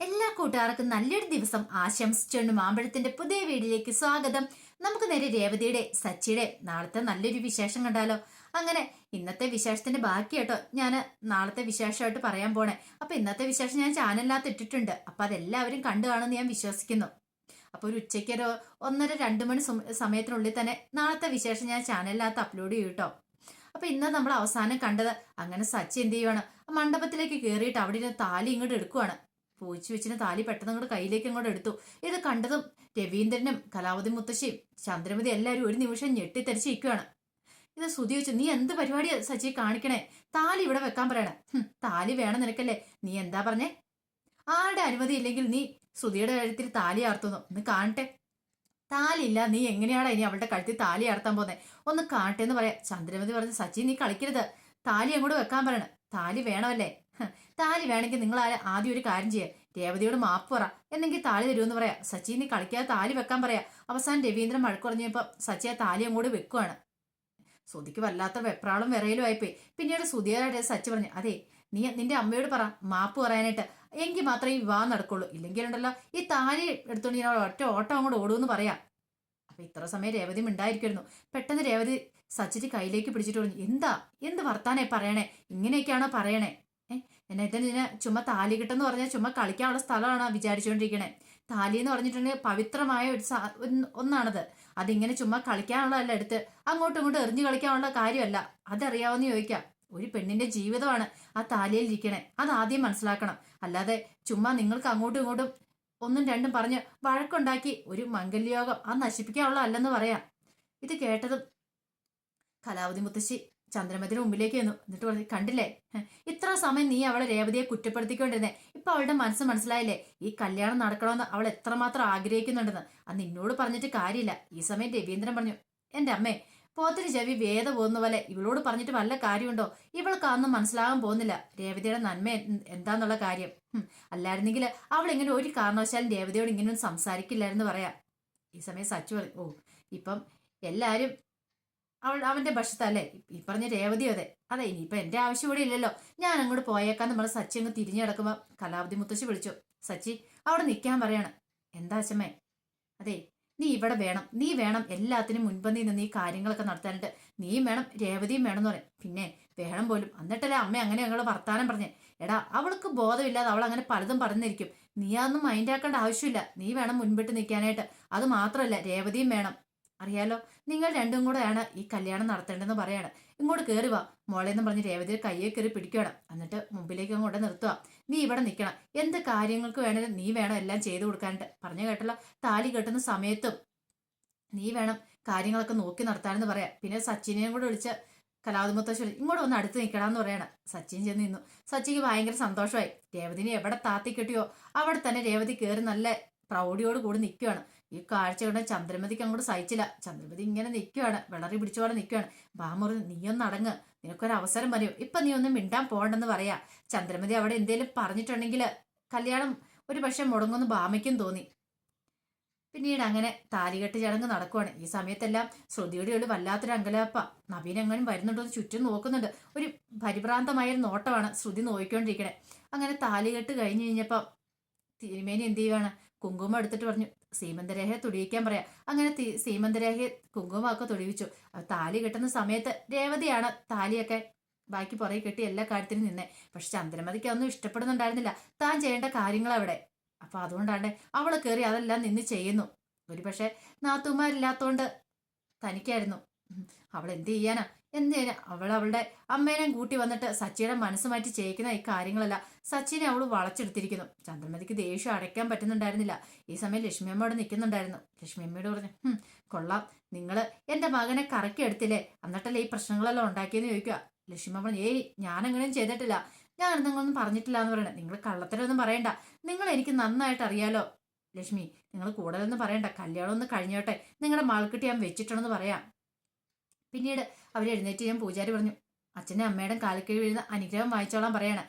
എല്ലാ കൂട്ടുകാർക്കും നല്ലൊരു ദിവസം ആശംസിച്ചുകൊണ്ട് മാമ്പഴത്തിന്റെ പുതിയ വീഡിയോയിലേക്ക് സ്വാഗതം. നമുക്ക് നേരെ രേവതിയുടെ സച്ചിയുടെ നാളത്തെ നല്ലൊരു വിശേഷം കണ്ടാലോ? അങ്ങനെ ഇന്നത്തെ വിശേഷത്തിന്റെ ബാക്കി കേട്ടോ. ഞാൻ നാളത്തെ വിശേഷമായിട്ട് പറയാൻ പോണേ. അപ്പൊ ഇന്നത്തെ വിശേഷം ഞാൻ ചാനലിനകത്ത് ഇട്ടിട്ടുണ്ട്. അപ്പൊ അതെല്ലാവരും കണ്ടു കാണുമെന്ന് ഞാൻ വിശ്വസിക്കുന്നു. അപ്പൊ ഒരു ഉച്ചയ്ക്ക് ഒരു ഒന്നര രണ്ട് മണി സമയത്തിനുള്ളിൽ തന്നെ നാളത്തെ വിശേഷം ഞാൻ ചാനലിനകത്ത് അപ്ലോഡ് ചെയ്യും കേട്ടോ. അപ്പൊ ഇന്ന് നമ്മൾ അവസാനം കണ്ടത് അങ്ങനെ സച്ചി എന്ത് ചെയ്യുവാണ്? മണ്ഡപത്തിലേക്ക് കയറിയിട്ട് അവിടെ ഇരുന്ന് താലി ഇങ്ങോട്ട് എടുക്കുവാണ്. പൂച്ചു വെച്ചിന് താലി പെട്ടെന്ന് അങ്ങോട്ട് കയ്യിലേക്ക് അങ്ങോട്ട് എടുത്തു. ഇത് കണ്ടതും രവീന്ദ്രനും കലാവതി മുത്തശ്ശിയും ചന്ദ്രമതി എല്ലാവരും ഒരു നിമിഷം ഞെട്ടിത്തെറിച്ചിരിക്കുവാണ് ഇത് സുതി വെച്ചു നീ എന്ത് പരിപാടിയാ സച്ചി കാണിക്കണേ? താലി ഇവിടെ വെക്കാൻ പറയണേ. താലി വേണം നിനക്കല്ലേ. നീ എന്താ പറഞ്ഞേ? ആരുടെ അനുമതി ഇല്ലെങ്കിൽ നീ ശ്രുതിയുടെ കഴുത്തിൽ താലി ആർത്തുന്നു. ഒന്ന് കാണട്ടെ. താലിയില്ല നീ എങ്ങനെയാണ് ഇനി അവളുടെ കഴുത്തിൽ താലി ആർത്താൻ പോന്നെ? ഒന്ന് കാണട്ടെ എന്ന് പറയാം. ചന്ദ്രമതി പറഞ്ഞു സച്ചി നീ കളിക്കരുത്. താലി അങ്ങോട്ട് വെക്കാൻ പറയണേ. താലി വേണമല്ലേ? താലി വേണമെങ്കിൽ നിങ്ങൾ ആദ്യം ഒരു കാര്യം ചെയ്യാം. രേവതിയോട് മാപ്പ് പറ. എന്നെങ്കിൽ താലി തരുമെന്ന് പറയാം. സച്ചി നീ കളിക്കാതെ താലി വെക്കാൻ പറയാ. അവസാനം രവീന്ദ്രൻ മഴക്കുറഞ്ഞപ്പോ സച്ചി ആ താലി അങ്ങോട്ട് വെക്കുവാണ്. സുധിക്ക് വല്ലാത്ത വെപ്രാളും വിറയിലും ആയിപ്പോയി. പിന്നീട് സുധിയായിട്ട് സച്ചി പറഞ്ഞു അതെ നീ നിന്റെ അമ്മയോട് പറ. മാപ്പ് പറയാനായിട്ട്. എങ്കിൽ മാത്രമേ ഈ വിവാഹം നടക്കുള്ളൂ. ഇല്ലെങ്കിൽ ഉണ്ടല്ലോ ഈ താലി എടുത്തോണ്ട് ഞാൻ ഒറ്റ ഓട്ടം അങ്ങോട്ട് ഓടുമെന്ന് പറയാം. അപ്പൊ ഇത്ര സമയം രേവതി ഉണ്ടായിരിക്കുന്നു പെട്ടെന്ന് രേവതി സച്ചിന്റെ കയ്യിലേക്ക് പിടിച്ചിട്ട് പറഞ്ഞു എന്താ? എന്ത് വർത്താനേ പറയണേ? ഇങ്ങനെയൊക്കെയാണോ പറയണേ? ഏഹ് നിന്നെ ചുമ്മാ താലി കിട്ടെന്ന് പറഞ്ഞാൽ ചുമ്മാ കളിക്കാനുള്ള സ്ഥലമാണ് വിചാരിച്ചുകൊണ്ടിരിക്കണേ താലി എന്ന് പറഞ്ഞിട്ടുണ്ടെങ്കിൽ പവിത്രമായ ഒരു ഒന്നാണത്. അതിങ്ങനെ ചുമ്മാ കളിക്കാനുള്ളതല്ല എടുത്ത് അങ്ങോട്ടും ഇങ്ങോട്ടും എറിഞ്ഞു കളിക്കാനുള്ള കാര്യമല്ല. അതറിയാവുന്ന ചോദിക്കാം. ഒരു പെണ്ണിന്റെ ജീവിതമാണ് ആ താലിയിൽ ഇരിക്കണേ. അത് ആദ്യം മനസ്സിലാക്കണം. അല്ലാതെ ചുമ്മാ നിങ്ങൾക്ക് അങ്ങോട്ടും ഇങ്ങോട്ടും ഒന്നും രണ്ടും പറഞ്ഞ് വഴക്കുണ്ടാക്കി ഒരു മംഗല്യോഗം ആ നശിപ്പിക്കാനുള്ള അല്ലെന്ന് പറയാം. ഇത് കേട്ടതും കലാവതി മുത്തശ്ശി ചന്ദ്രമതിയുടെ മുമ്പിലേക്ക് വന്നു. എന്നിട്ട് പറഞ്ഞു കണ്ടില്ലേ? ഇത്ര സമയം നീ അവളെ രേവതിയെ കുറ്റപ്പെടുത്തിക്കൊണ്ടിരുന്നേ. ഇപ്പൊ അവളുടെ മനസ്സ് മനസ്സിലായില്ലേ? ഈ കല്യാണം നടക്കണമെന്ന് അവൾ എത്രമാത്രം ആഗ്രഹിക്കുന്നുണ്ടെന്ന്. അത് നിന്നോട് പറഞ്ഞിട്ട് കാര്യമില്ല. ഈ സമയം രവീന്ദ്രൻ പറഞ്ഞു എന്റെ അമ്മേ പോത്തിന് ചെവി വേദ പോകുന്ന പോലെ ഇവളോട് പറഞ്ഞിട്ട് വല്ല കാര്യമുണ്ടോ? ഇവൾക്ക് അതൊന്നും മനസ്സിലാകാൻ പോകുന്നില്ല. രേവതിയുടെ നന്മ എന്ത് എന്താന്നുള്ള കാര്യം. അല്ലായിരുന്നെങ്കിൽ അവൾ ഇങ്ങനെ ഒരു കാരണവശാലും രേവതിയോട് ഇങ്ങനെയൊന്നും സംസാരിക്കില്ലായിരുന്നു പറയാം. ഈ സമയം സച്ചു പറയും ഓ ഇപ്പം എല്ലാരും അവൾ അവന്റെ പക്ഷത്തല്ലേ? ഈ പറഞ്ഞ രേവതി അതെ. അതെ ഇനിയിപ്പൊ എന്റെ ആവശ്യം ഇവിടെ ഇല്ലല്ലോ. ഞാൻ അങ്ങോട്ട് പോയേക്കാൻ നമ്മൾ സച്ചി അങ്ങ് തിരിഞ്ഞു കിടക്കുമ്പോ കലാവതി മുത്തശ്ശി വിളിച്ചു. സച്ചി അവിടെ നിൽക്കാൻ പറയണം. എന്താ അച്ഛമ്മേ? അതെ നീ ഇവിടെ വേണം. നീ വേണം എല്ലാത്തിനും മുൻപന്തി നിന്ന് ഈ കാര്യങ്ങളൊക്കെ നടത്താനായിട്ട്. നീയും വേണം രേവതിയും വേണം എന്ന് പറയും പിന്നെ വേണം പോലും. എന്നിട്ടല്ലേ അമ്മ അങ്ങനെ ഞങ്ങൾ വർത്താനം പറഞ്ഞേ. എടാ അവൾക്ക് ബോധമില്ലാതെ അവൾ അങ്ങനെ പലതും പറഞ്ഞിരിക്കും. നീ അതൊന്നും മൈൻഡ് ആക്കേണ്ട ആവശ്യമില്ല. നീ വേണം മുൻപിട്ട് നിൽക്കാനായിട്ട്. അത് മാത്രമല്ല രേവതിയും വേണം. അറിയാലോ? നിങ്ങൾ രണ്ടും കൂടെയാണ് ഈ കല്യാണം നടത്തേണ്ടതെന്ന് പറയാണ്. ഇങ്ങോട്ട് കയറി വാ. മോളെ എന്ന് പറഞ്ഞ് രേവതിയെ കയ്യെ കയറി പിടിക്കണം എന്നിട്ട് മുമ്പിലേക്ക് അങ്ങോട്ട് നിർത്തുക. നീ ഇവിടെ നിൽക്കണം. എന്ത് കാര്യങ്ങൾക്ക് വേണേലും നീ വേണം എല്ലാം ചെയ്തു കൊടുക്കാനായിട്ട്. പറഞ്ഞു കേട്ടല്ലോ? താലി കെട്ടുന്ന സമയത്തും നീ വേണം കാര്യങ്ങളൊക്കെ നോക്കി നടത്താനെന്ന് പറയാം. പിന്നെ സച്ചിനെയും കൂടെ വിളിച്ച് കലാതുമത്തശ്വരി ഇങ്ങോട്ട് ഒന്ന് അടുത്ത് നിൽക്കണമെന്ന് പറയണം. സച്ചിൻ ചെന്ന് നിന്നു. സച്ചിക്ക് ഭയങ്കര സന്തോഷമായി. രേവതിനെ എവിടെ താത്തി കെട്ടിയോ അവിടെ തന്നെ രേവതി കയറി നല്ല പ്രൗഢിയോട് കൂടി നിൽക്കുകയാണ് ഈ കാഴ്ച കണ്ട ചന്ദ്രമതിക്ക് അങ്ങോട്ട് സഹിച്ചില്ല. ചന്ദ്രമതി ഇങ്ങനെ നിൽക്കുകയാണ് വിളറി പിടിച്ചോടെ നിൽക്കുകയാണ് ബാമുറി നീയൊന്ന് അടങ്ങ്. നിനക്കൊരു അവസരം പറയൂ. ഇപ്പൊ നീ ഒന്നും മിണ്ടാൻ പോകണ്ടെന്ന് പറയാ. ചന്ദ്രമതി അവിടെ എന്തേലും പറഞ്ഞിട്ടുണ്ടെങ്കിൽ കല്യാണം ഒരു പക്ഷെ മുടങ്ങുമെന്ന് ബാമയ്ക്കും തോന്നി. പിന്നീട് അങ്ങനെ താലികെട്ട് ചടങ്ങ് നടക്കുവാണ്. ഈ സമയത്തെല്ലാം ശ്രുതിയുടെ ഒരു വല്ലാത്തൊരു അങ്കലാപ്പ. നവീൻ എങ്ങനെ വരുന്നുണ്ടോ ചുറ്റും നോക്കുന്നുണ്ട്. ഒരു പരിഭ്രാന്തമായ ഒരു നോട്ടമാണ് ശ്രുതി നോക്കിക്കൊണ്ടിരിക്കണേ അങ്ങനെ താലികെട്ട് കഴിഞ്ഞു കഴിഞ്ഞപ്പം തിരുമേനി എന്ത് ചെയ്യുവാണ്? കുങ്കുമം എടുത്തിട്ട് പറഞ്ഞു സീമന്തരേഖ തുടിയിക്കാൻ പറയാ. അങ്ങനെ സീമന്തരേഖ കുങ്കുമൊക്കെ തുടിവിച്ചു താലി കെട്ടുന്ന സമയത്ത് രേവതിയാണ് താലിയൊക്കെ ബാക്കി പുറകെ കെട്ടി എല്ലാ കാര്യത്തിനും നിന്നെ. പക്ഷെ ചന്ദ്രമതിക്ക് ഒന്നും ഇഷ്ടപ്പെടുന്നുണ്ടായിരുന്നില്ല. താൻ ചെയ്യേണ്ട കാര്യങ്ങൾ അവിടെ അപ്പൊ അതുകൊണ്ടാണ് അവൾ കയറി അതെല്ലാം നിന്ന് ചെയ്യുന്നു. ഒരു പക്ഷെ നാത്തുമാരില്ലാത്തോണ്ട് തനിക്കായിരുന്നു. അവൾ എന്ത് ചെയ്യാനാ? എന്ത് അവൾ അവളുടെ അമ്മേനെയും കൂട്ടി വന്നിട്ട് സച്ചിയുടെ മനസ്സ് മാറ്റി ചെയ്യിക്കുന്ന ഈ കാര്യങ്ങളല്ല. സച്ചിനെ അവൾ വളച്ചെടുത്തിരിക്കുന്നു. ചന്ദ്രമതിക്ക് ദേഷ്യം അടയ്ക്കാൻ പറ്റുന്നുണ്ടായിരുന്നില്ല. ഈ സമയം അവിടെ നിൽക്കുന്നുണ്ടായിരുന്നു. ലക്ഷ്മിയമ്മയോട് പറഞ്ഞു "ഹും, കൊള്ളാം. നിങ്ങൾ എന്റെ മകനെ കറക്കി എടുത്തില്ലേ? എന്നിട്ടല്ലേ ഈ പ്രശ്നങ്ങളെല്ലാം ഉണ്ടാക്കിയെന്ന് ചോദിക്കുക? ലക്ഷ്മിയമ്മ പറഞ്ഞു ഏയ് ഞാൻ അങ്ങനെയും ചെയ്തിട്ടില്ല. ഞാൻ നിങ്ങളൊന്നും പറഞ്ഞിട്ടില്ല എന്ന് പറയണേ. നിങ്ങൾ കള്ളത്തരൊന്നും പറയണ്ട. നിങ്ങൾ എനിക്ക് നന്നായിട്ട് അറിയാലോ. ലക്ഷ്മി നിങ്ങൾ കൂടുതലൊന്നും പറയണ്ട. കല്യാണം ഒന്ന് കഴിഞ്ഞോട്ടെ. നിങ്ങളുടെ മാൾക്കിട്ട് ഞാൻ വെച്ചിട്ടുണ്ടെന്ന് പറയാം. പിന്നീട് അവർ എഴുന്നേറ്റ് ഞാൻ പൂജാരി പറഞ്ഞു അച്ഛനെ അമ്മയുടെ കാലിക്കീഴ് വീഴുന്ന അനുഗ്രഹം വായിച്ചോളാൻ പറയാണ്.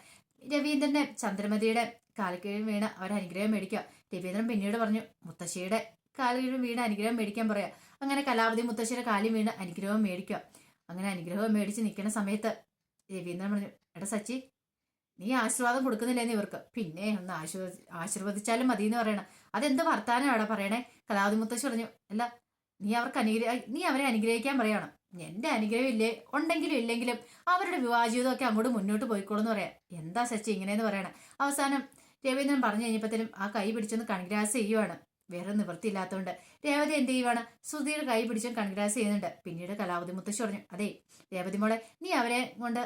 രവീന്ദ്രന്റെ ചന്ദ്രമതിയുടെ കാലിക്കീഴ് വീണ് അവർ അനുഗ്രഹം മേടിക്കുക. രവീന്ദ്രൻ പിന്നീട് പറഞ്ഞു മുത്തശ്ശിയുടെ കാലിൽ വീണ് അനുഗ്രഹം മേടിക്കാൻ പറയാം. അങ്ങനെ കലാവതി മുത്തശ്ശിയുടെ കാലിൽ വീണ് അനുഗ്രഹം മേടിക്കുക. അങ്ങനെ അനുഗ്രഹം മേടിച്ച് നിൽക്കുന്ന സമയത്ത് രവീന്ദ്രൻ പറഞ്ഞു എടാ സച്ചി നീ ആശീർവാദം കൊടുക്കുന്നില്ലെന്ന് ഇവർക്ക്. പിന്നെ ഒന്ന് ആശീർവദി ആശീർവദിച്ചാലും മതി എന്ന് പറയണം. അതെന്ത് വർത്താനം അവിടെ പറയണേ? കലാവതി മുത്തശ്ശി പറഞ്ഞു അല്ല നീ അവർക്ക് അനുഗ്രഹ നീ അവരെ അനുഗ്രഹിക്കാൻ പറയണം. എന്റെ അനുഗ്രഹം ഇല്ലേ ഉണ്ടെങ്കിലും ഇല്ലെങ്കിലും അവരുടെ വിവാഹ ജീവിതമൊക്കെ അങ്ങോട്ട് മുന്നോട്ട് പോയിക്കോളൂ എന്ന് പറയാം. എന്താ സച്ചി ഇങ്ങനെയെന്ന് പറയണം? അവസാനം രവീന്ദ്രൻ പറഞ്ഞു കഴിഞ്ഞപ്പോഴത്തേനും ആ കൈ പിടിച്ചൊന്ന് കൺഗ്രാസ് ചെയ്യുവാണ്. വേറെ നിവൃത്തിയില്ലാത്തതുകൊണ്ട് രേവതി എന്ത് ചെയ്യുവാണ്? സുധീർ കൈ പിടിച്ചും കൺഗ്രാസ് ചെയ്യുന്നുണ്ട്. പിന്നീട് കലാവതി മുത്തശ്ശി പറഞ്ഞു അതെ രേവതി മോളെ നീ അവരെ കൊണ്ട്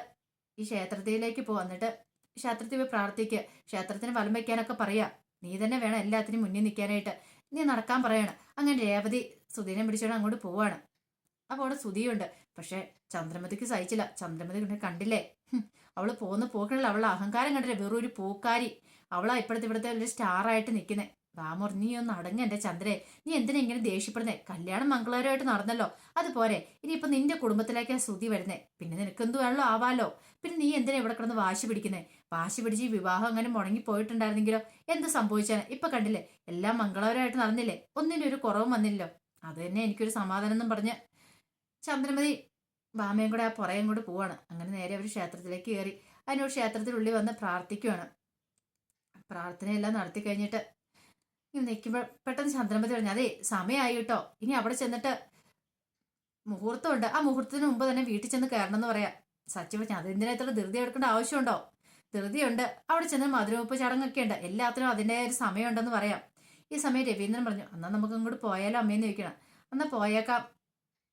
ഈ ക്ഷേത്രത്തിലേക്ക് പോ എന്നിട്ട് ക്ഷേത്രത്തിൽ പോയി പ്രാർത്ഥിക്കുക ക്ഷേത്രത്തിന് വലം വയ്ക്കാനൊക്കെ പറയാ. നീ തന്നെ വേണം എല്ലാത്തിനും മുന്നിൽ നിൽക്കാനായിട്ട്. നീ നടക്കാൻ പറയണം. അങ്ങനെ രേവതി സുധീരൻ പിടിച്ചോണ്ട് അങ്ങോട്ട് പോവാണ്. അപ്പോൾ അവിടെ സ്തുതിയുണ്ട് പക്ഷെ ചന്ദ്രമതിക്ക് സഹിച്ചില്ല. ചന്ദ്രമതി കണ്ടില്ലേ? അവൾ അവൾ പോകുന്ന പോക്കണില്ല അവളെ അഹങ്കാരം കണ്ടില്ല? വെറും ഒരു പൂക്കാരി. അവളാ ഇപ്പോഴത്തെ ഇവിടുത്തെ ഒരു സ്റ്റാർ ആയിട്ട് നിൽക്കുന്നേ വാമോർ നീ ഒന്ന് അടങ്ങ എന്റെ ചന്ദ്രേ. നീ എന്തിനാ ഇങ്ങനെ ദേഷ്യപ്പെടുന്നേ? കല്യാണം മംഗളകരമായിട്ട് നടന്നല്ലോ. അതുപോലെ ഇനിയിപ്പോൾ നിന്റെ കുടുംബത്തിലേക്കാ ശ്രുതി വരുന്നേ. പിന്നെ നിനക്ക് എന്തു വേണല്ലോ ആവാലോ. പിന്നെ നീ എന്തിനാ ഇവിടെ കിടന്ന് വാശി പിടിക്കുന്നേ? വാശി പിടിച്ച് വിവാഹം അങ്ങനെ മുടങ്ങി പോയിട്ടുണ്ടായിരുന്നെങ്കിലോ? എന്ത് സംഭവിച്ചാണ് ഇപ്പൊ കണ്ടില്ലേ? എല്ലാം മംഗളകരമായിട്ട് നടന്നില്ലേ? ഒന്നിനും ഒരു കുറവും വന്നില്ലല്ലോ. അത് തന്നെ എനിക്കൊരു സമാധാനം എന്നും പറഞ്ഞ് ചന്ദ്രമതി ബാമയും കൂടെ ആ പുറയും കൂടെ പോവാണ്. അങ്ങനെ നേരെ അവർ ക്ഷേത്രത്തിലേക്ക് കയറി. അതിനോട് ക്ഷേത്രത്തിനുള്ളിൽ വന്ന് പ്രാർത്ഥിക്കുകയാണ് പ്രാർത്ഥനയെല്ലാം നടത്തി കഴിഞ്ഞിട്ട് നിൽക്കുമ്പോൾ പെട്ടെന്ന് ചന്ദ്രമതി പറഞ്ഞു അതെ സമയമായി കേട്ടോ. ഇനി അവിടെ ചെന്നിട്ട് മുഹൂർത്തമുണ്ട്. ആ മുഹൂർത്തത്തിന് മുമ്പ് തന്നെ വീട്ടിൽ ചെന്ന് കയറണം എന്ന് പറയാം. സച്ചി പറഞ്ഞു അതെന്തിനാ ഇത്ര ധൃതി എടുക്കേണ്ട ആവശ്യമുണ്ടോ? ധൃതിയുണ്ട്. അവിടെ ചെന്ന് മധുരവെപ്പ് ചടങ്ങൊക്കെ ഉണ്ട്. എല്ലാത്തിനും അതിന്റെ ഒരു സമയമുണ്ടെന്ന് പറയാം. ഈ സമയം രവീന്ദ്രൻ പറഞ്ഞു എന്നാൽ നമുക്ക് അങ്ങോട്ട് പോയാലോ അമ്മയെന്ന് ചോദിക്കണം. എന്നാൽ പോയേക്കാം.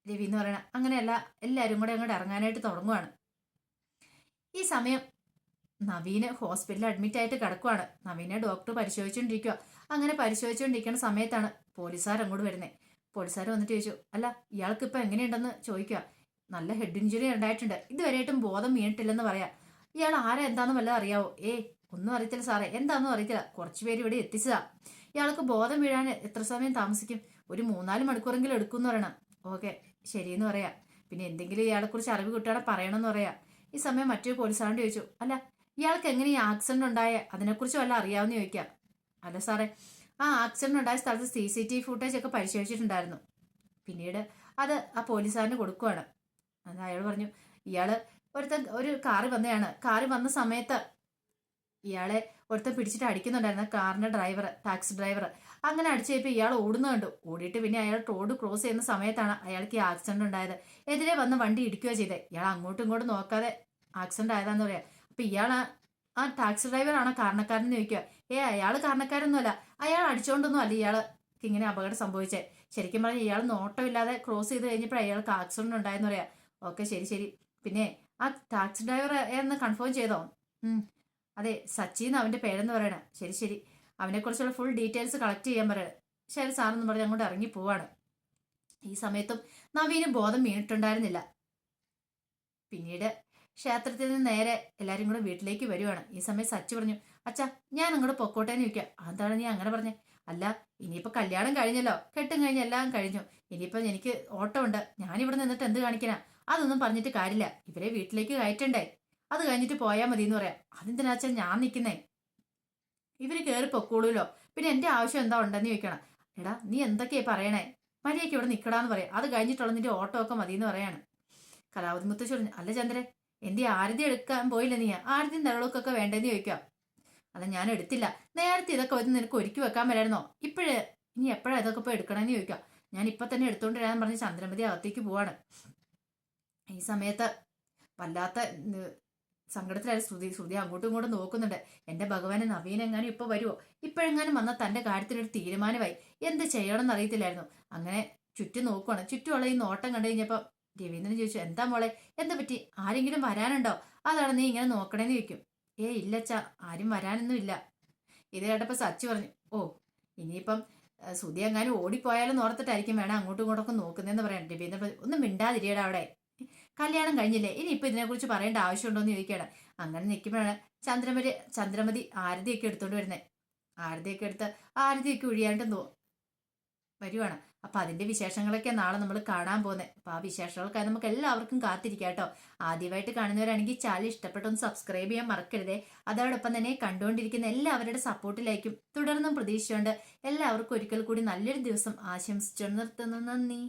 രവി എന്ന് പറയണം അങ്ങനെയല്ല എല്ലാവരും കൂടെ അങ്ങോട്ട് ഇറങ്ങാനായിട്ട് തുടങ്ങുവാണ്. ഈ സമയം നവീന് ഹോസ്പിറ്റലിൽ അഡ്മിറ്റ് ആയിട്ട് കിടക്കുവാണ്. നവീനെ ഡോക്ടർ പരിശോധിച്ചുകൊണ്ടിരിക്കുക അങ്ങനെ പരിശോധിച്ചുകൊണ്ടിരിക്കുന്ന സമയത്താണ് പോലീസുകാർ അങ്ങോട്ട് വരുന്നത് പോലീസുകാർ വന്നിട്ട് ചോദിച്ചു അല്ല ഇയാൾക്ക് ഇപ്പം എങ്ങനെയുണ്ടെന്ന് ചോദിക്കുക നല്ല ഹെഡ് ഇഞ്ചുറി ഉണ്ടായിട്ടുണ്ട്. ഇതുവരെയായിട്ടും ബോധം വീണിട്ടില്ലെന്ന് പറയാം. ഇയാൾ ആരാ എന്താണെന്ന് വല്ലതും അറിയാവോ? ഏ ഒന്നും അറിയത്തില്ല സാറേ. എന്താണെന്നും അറിയത്തില്ല. കുറച്ച് പേര് ഇവിടെ എത്തിച്ചതാ. ഇയാൾക്ക് ബോധം വീഴാൻ എത്ര സമയം താമസിക്കും? ഒരു മൂന്നാൽ മണിക്കൂറെങ്കിലും എടുക്കും എന്ന് പറയണം. ഓക്കെ. ശരിയെന്ന് പറയാ. പിന്നെ എന്തെങ്കിലും ഇയാളെ കുറിച്ച് അറിവ് കിട്ടുകയാണെ പറയണമെന്ന് പറയാം. ഈ സമയം മറ്റൊരു പോലീസുകാരന്റെ ചോദിച്ചു അല്ല ഇയാൾക്ക് എങ്ങനെ ഈ ആക്സിഡന്റ് ഉണ്ടായ? അതിനെക്കുറിച്ച് വല്ല അറിയാവുന്ന ചോദിക്കാം. അല്ല സാറേ ആ ആക്സിഡന്റ് ഉണ്ടായ സ്ഥലത്ത് C C T V footage ഒക്കെ പരിശോധിച്ചിട്ടുണ്ടായിരുന്നു. പിന്നീട് അത് ആ പോലീസുകാരന് കൊടുക്കുവാണ്. അത് അയാൾ പറഞ്ഞു ഇയാൾ ഒരുത്തൻ ഒരു കാറ് വന്നതാണ് കാറ് വന്ന സമയത്ത് ഇയാളെ ഒരുത്തൻ പിടിച്ചിട്ട് അടിക്കുന്നുണ്ടായിരുന്നു. കാറിന്റെ ഡ്രൈവർ ടാക്സി ഡ്രൈവർ അങ്ങനെ അടിച്ചു കഴിഞ്ഞപ്പോൾ ഇയാൾ ഓടുന്നുണ്ട് ഓടിയിട്ട് പിന്നെ അയാൾ റോഡ് ക്രോസ് ചെയ്യുന്ന സമയത്താണ് അയാൾക്ക് ഈ ആക്സിഡന്റ് ഉണ്ടായത്. എതിരെ വന്ന് വണ്ടി ഇടിക്കുകയോ ചെയ്തത് ഇയാൾ അങ്ങോട്ടും ഇങ്ങോട്ടും നോക്കാതെ ആക്സിഡന്റ് ആയതാന്ന് പറയാം. അപ്പൊ ഇയാൾ ആ- ടാക്സി ഡ്രൈവറാണ് കാരണക്കാരൻ ചോദിക്കുക ഏ അയാൾ കാരണക്കാരൊന്നുമല്ല. അയാൾ അടിച്ചോണ്ടൊന്നും അല്ല ഇയാൾ ഇങ്ങനെ അപകടം സംഭവിച്ചേ. ശരിക്കും പറഞ്ഞാൽ ഇയാൾ നോട്ടമില്ലാതെ ക്രോസ് ചെയ്ത് കഴിഞ്ഞപ്പോൾ അയാൾക്ക് ആക്സിഡന്റ് ഉണ്ടായെന്ന് പറയാം. ഓക്കെ ശരി ശരി. പിന്നെ ആ ടാക്സി ഡ്രൈവർ എന്ന് കൺഫേം ചെയ്തോ? അതെ സച്ചിന്ന് അവന്റെ പേരെന്ന് പറയണേ. ശരി ശരി. അവനെക്കുറിച്ചുള്ള ഫുൾ ഡീറ്റെയിൽസ് കളക്ട് ചെയ്യാൻ പറയണ ശരി സാറെന്ന് പറഞ്ഞ് അങ്ങോട്ട് ഇറങ്ങി പോവാണ്. ഈ സമയത്തും നവീന് ബോധം വീണിട്ടുണ്ടായിരുന്നില്ല. പിന്നീട് ക്ഷേത്രത്തിൽ നിന്ന് നേരെ എല്ലാവരും കൂടെ വീട്ടിലേക്ക് വരുവാണ്. ഈ സമയം സച്ചി പറഞ്ഞു അച്ഛാ ഞാൻ അങ്ങോട്ട് പൊക്കോട്ടേന്ന് ചോദിക്കാം. അതാണ് നീ അങ്ങനെ പറഞ്ഞേ? അല്ല ഇനിയിപ്പോ കല്യാണം കഴിഞ്ഞല്ലോ. കെട്ടും കഴിഞ്ഞ് എല്ലാം കഴിഞ്ഞു. ഇനിയിപ്പം എനിക്ക് ഓട്ടമുണ്ട്. ഞാനിവിടെ നിന്നിട്ട് എന്ത് കാണിക്കാനാ? അതൊന്നും പറഞ്ഞിട്ട് കാര്യമില്ല. ഇവരെ വീട്ടിലേക്ക് കയറ്റണ്ടേ? അത് കഴിഞ്ഞിട്ട് പോയാൽ മതി എന്ന് പറയാം അതെന്തിനാച്ചാ ഞാൻ നിൽക്കുന്നേ ഇവർ കയറി പൊക്കോളൂലോ? പിന്നെ എന്റെ ആവശ്യം എന്താ ഉണ്ടെന്ന് ചോദിക്കണം. എടാ നീ എന്തൊക്കെയാ പറയണേ? മര്യാദയ്ക്ക് ഇവിടെ നിൽക്കടാന്ന് പറയാം. അത് കഴിഞ്ഞിട്ടുള്ള നിന്റെ ഓട്ടോ ഒക്കെ മതി എന്ന് പറയാണ്. കലാവതി മുത്തശ്ശി പറഞ്ഞു അല്ല ചന്ദ്രൻ എന്റെ ആരതി എടുക്കാൻ പോയില്ല നീ. ആരതിയും നിഴലൊക്കെ വേണ്ടെന്ന് ചോദിക്കാം. അല്ല ഞാൻ എടുത്തില്ല. നേരത്തെ ഇതൊക്കെ വന്ന് നിനക്ക് ഒരുക്കി വെക്കാൻ വരായിരുന്നോ ഇപ്പോഴേ ഇനി എപ്പോഴാ ഇതൊക്കെ പോയി എടുക്കണമെന്ന് ചോദിക്കാം. ഞാൻ ഇപ്പൊ തന്നെ എടുത്തോണ്ട് വരാൻ പറഞ്ഞ് ചന്ദ്രമതി അകത്തേക്ക് പോവാണ്. ഈ സമയത്ത് വല്ലാത്ത സങ്കടത്തിലായ ശ്രുതി ശ്രുതി അങ്ങോട്ടും ഇങ്ങോട്ടും നോക്കുന്നുണ്ട്. എന്റെ ഭഗവാനെ നവീൻ എങ്ങാനും ഇപ്പൊ വരുമോ ഇപ്പോഴെങ്ങാനും വന്ന തന്റെ കാര്യത്തിനൊരു തീരുമാനമായി. എന്ത് ചെയ്യണമെന്ന് അറിയത്തില്ലായിരുന്നു. അങ്ങനെ ചുറ്റും നോക്കുവാണ്. ചുറ്റുമുള്ള ഈ നോട്ടം കണ്ടു കഴിഞ്ഞപ്പോ രവീന്ദ്രൻ ചോദിച്ചു എന്താ മോളെ എന്താ പറ്റി? ആരെങ്കിലും വരാനുണ്ടോ? അതാണ് നീ ഇങ്ങനെ നോക്കണേന്ന് ചോദിക്കും. ഏ ഇല്ലച്ച ആരും വരാനൊന്നും ഇല്ല ഇത് കേട്ടപ്പോ സച്ചി പറഞ്ഞു ഓ ഇനിയിപ്പം സുധി എങ്ങാനും ഓടിപ്പോയാലും ഓർത്തിട്ടായിരിക്കും വേണം അങ്ങോട്ടും ഇങ്ങോട്ടൊക്കെ നോക്കുന്നതെന്ന് പറയാം രവീന്ദ്രൻ ഒന്ന് മിണ്ടാതിരിയടാ അവിടെ. കല്യാണം കഴിഞ്ഞില്ലേ? ഇനി ഇപ്പൊ ഇതിനെക്കുറിച്ച് പറയേണ്ട ആവശ്യമുണ്ടോ എന്ന് ചോദിക്കുകയാണ്. അങ്ങനെ നിൽക്കുമ്പോഴാണ് ചന്ദ്രമതി ചന്ദ്രമതി ആരതിയൊക്കെ എടുത്തോണ്ട് വരുന്നത് ആരതിയൊക്കെ എടുത്ത് ആരതിയൊക്കെ ഒഴിയാണ്ട് തോ വരുവാണ്. അപ്പൊ അതിന്റെ വിശേഷങ്ങളൊക്കെ നാളെ നമ്മൾ കാണാൻ പോകുന്നത് അപ്പൊ ആ വിശേഷങ്ങൾക്കായി നമുക്ക് എല്ലാവർക്കും കാത്തിരിക്കാം കേട്ടോ. ആദ്യമായിട്ട് കാണുന്നവരാണെങ്കിൽ ചാനൽ ഇഷ്ടപ്പെട്ടൊന്ന് സബ്സ്ക്രൈബ് ചെയ്യാൻ മറക്കരുതേ. അതോടൊപ്പം തന്നെ കണ്ടുകൊണ്ടിരിക്കുന്ന എല്ലാവരുടെ സപ്പോർട്ടിലായിരിക്കും തുടർന്നും പ്രതീക്ഷിച്ചുകൊണ്ട് എല്ലാവർക്കും ഒരിക്കൽ കൂടി നല്ലൊരു ദിവസം ആശംസിച്ചു നിർത്തുന്നു. നന്ദി.